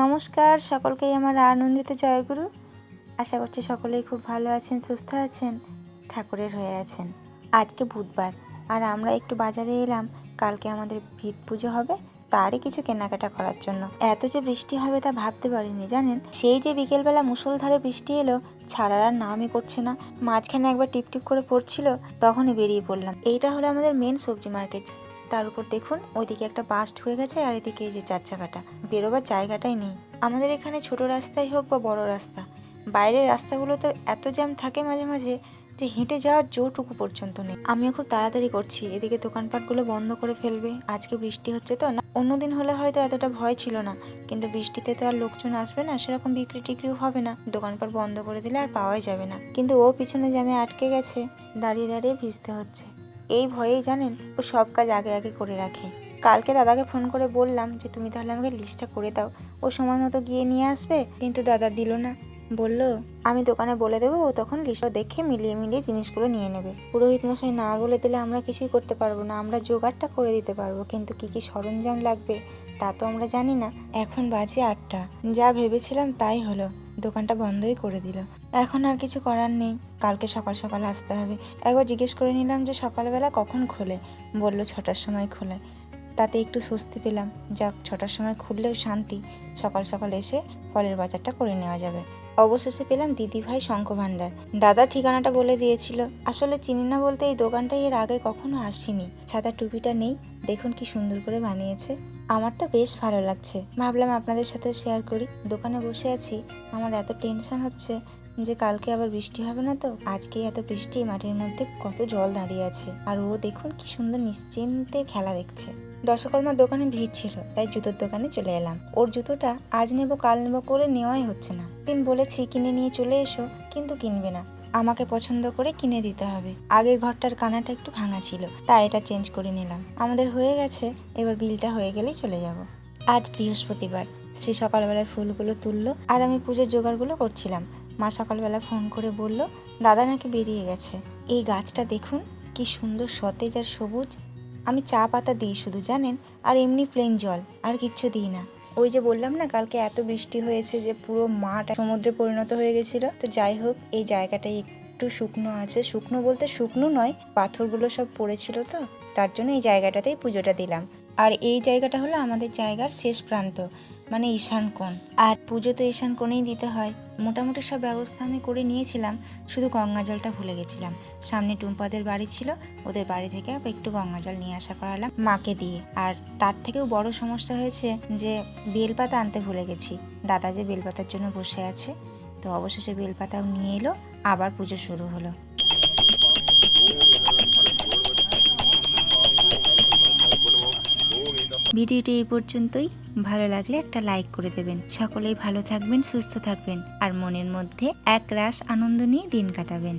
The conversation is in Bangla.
নমস্কার, সকলকেই আমার আনন্দিত জয়গুরু। আশা করছি সকলেই খুব ভালো আছেন, সুস্থ আছেন, ঠাকুরের হয়ে আছেন। আজকে বুধবার, আর আমরা একটু বাজারে এলাম। কালকে আমাদের ভিত পুজো হবে, তারই কিছু কেনাকাটা করার জন্য। এত যে বৃষ্টি হবে তা ভাবতে পারিনি, জানেন? সেই যে বিকেলবেলা মুষলধারে বৃষ্টি এলো, ছাড়ার আর নামই করছে না। মাঝখানে একবার টিপ টিপ করে পড়ছিল, তখনই বেরিয়ে পড়লাম। এইটা হলো আমাদের মেন সবজি মার্কেট তার উপর দেখুন, ওইদিকে একটা বাস ঢুকে গেছে আর এদিকে এই যে চার চাকাটা বেরোবার জায়গাটাই নেই। আমাদের এখানে ছোট রাস্তাই হোক বা বড় রাস্তা, বাইরের রাস্তাগুলোতে এত জ্যাম থাকে মাঝে মাঝে যে হেঁটে যাওয়ার জোরটুকু পর্যন্ত নেই। আমিও খুব তাড়াতাড়ি করছি, এদিকে দোকানপাটগুলো বন্ধ করে ফেলবে। আজকে বৃষ্টি হচ্ছে তো, না? অন্যদিন হলে হয়তো এতটা ভয় ছিল না, কিন্তু বৃষ্টিতে তো আর লোকজন আসবে না, সেরকম বিক্রি টিক্রিও হবে না। দোকানপাট বন্ধ করে দিলে আর পাওয়াই যাবে না। কিন্তু ও পিছনে জ্যামে আটকে গেছে, দাঁড়িয়ে দাঁড়িয়ে ভিজতে হচ্ছে। এই ভয়েই জানেন, ও সব কাজ আগে আগে করে রাখে। কালকে দাদাকে ফোন করে বললাম যে, তুমি তাহলে আমাকে লিস্টটা করে দাও। ও সময় মতো গিয়ে নিয়ে আসবে? কিন্তু দাদা দিল না। বলল, আমি দোকানে বলে দেবো, ও তখন লিস্টটা দেখে মিলিয়ে মিলিয়ে জিনিসগুলো নিয়ে নেবে। পুরোহিত মশাই না বলে দিলে আমরা কিছুই করতে পারব না। আমরা জোগাড়টা করে দিতে পারব। কিন্তু কি কি সরঞ্জাম লাগবে তা তো আমরা জানি না। এখন বাজে আটটা। যা ভেবেছিলাম তাই হলো। দোকানটা বন্ধই করে দিল। এখন আর কিছু করার নেই। কালকে সকাল সকাল আসতে হবে। একবার জিজ্ঞেস করে নিলাম যে সকালবেলা কখন খোলে। বলল, ছটার সময় খোলে। তাতে একটু স্বস্তি পেলাম। যাক, ছটার সময় খুললেও শান্তি। সকাল সকাল এসে ফলের বাজারটা করে নেওয়া যাবে। অবশেষে পেলাম দিদিভাই শঙ্খ ভাণ্ডার দাদা ঠিকানাটা বলে দিয়েছিল। আসলে চিনি না বলতে এই দোকানটায় এর আগে কখনো আসিনি। ছাতা টুপিটা নেই। দেখুন কি সুন্দর করে বানিয়েছে। আমার তো বেশ ভালো লাগছে। ভাবলাম আপনাদের সাথে শেয়ার করি। দোকানে বসে আছি। আমার এত টেনশন হচ্ছে যে কালকে আবার বৃষ্টি হবে না তো? আজকেই এত বৃষ্টি, মাটির মধ্যে কত জল দাঁড়িয়ে আছে। আর ও দেখুন কি সুন্দর নিশ্চিন্তে খেলা দেখছে। দশকর্মার দোকানে ভিড় ছিল, তাই জুতোর দোকানে চলে এলাম। ওর জুতোটা আজ নেব, কাল নেব করে নেওয়াই হচ্ছে না। দিন বলেছি, কিনে নিয়ে চলে এসো, কিন্তু কিনবে না। আমাকে পছন্দ করে কিনে দিতে হবে। আগের ঘরটার কানাটা একটু ভাঙা ছিল, তাই এটা চেঞ্জ করে নিলাম। আমাদের হয়ে গেছে, এবার বিলটা হয়ে গেলেই চলে যাব। আজ বৃহস্পতিবার। সে সকালবেলায় ফুলগুলো তুললো, আর আমি পুজোর জোগাড়গুলো করছিলাম। মা সকালবেলা ফোন করে বলল, দাদা নাকি বেরিয়ে গেছে। এই গাছটা দেখুন, কি সুন্দর সতেজ আর সবুজ। আমি চা পাতা দিই শুধু, জানেন? আর এমনি প্লেন জল, আর কিচ্ছু দিই না। ওই যে বললাম না, কালকে এত বৃষ্টি হয়েছে যে পুরো মাঠ সমুদ্রে পরিণত হয়ে গেছিল। তো যাই হোক, এই জায়গাটাই একটু শুকনো আছে। শুকনো বলতে শুকনো নয়, পাথরগুলো সব পড়েছিল তো। তার জন্য এই জায়গাটাতেই পুজোটা দিলাম। আর এই জায়গাটা হলো আমাদের জায়গার শেষ প্রান্ত। মানে ঈশান কোণ। আর পুজো তো ঈশান কোণেই দিতে হয়। মোটামুটি সব ব্যবস্থা আমি করে নিয়েছিলাম, শুধু গঙ্গা জলটা ভুলে গেছিলাম। সামনে টুম্পাদের বাড়ি ছিল, ওদের বাড়ি থেকে একটু গঙ্গা জল নিয়ে আসা করালাম মাকে দিয়ে। আর তার থেকেও বড় সমস্যা হয়েছে যে বেলপাতা আনতে ভুলে গেছি। দাদা যে বেলপাতার জন্য বসে আছে, তো অবশেষে বেলপাতাও নিয়ে এলো, আবার পুজো শুরু হলো। ভিডিওটি এই পর্যন্তই। ভালো লাগলে একটা লাইক করে দেবেন। সকলেই ভালো থাকবেন, সুস্থ থাকবেন, আর মনের মধ্যে এক রাস আনন্দ নিয়ে দিন কাটাবেন।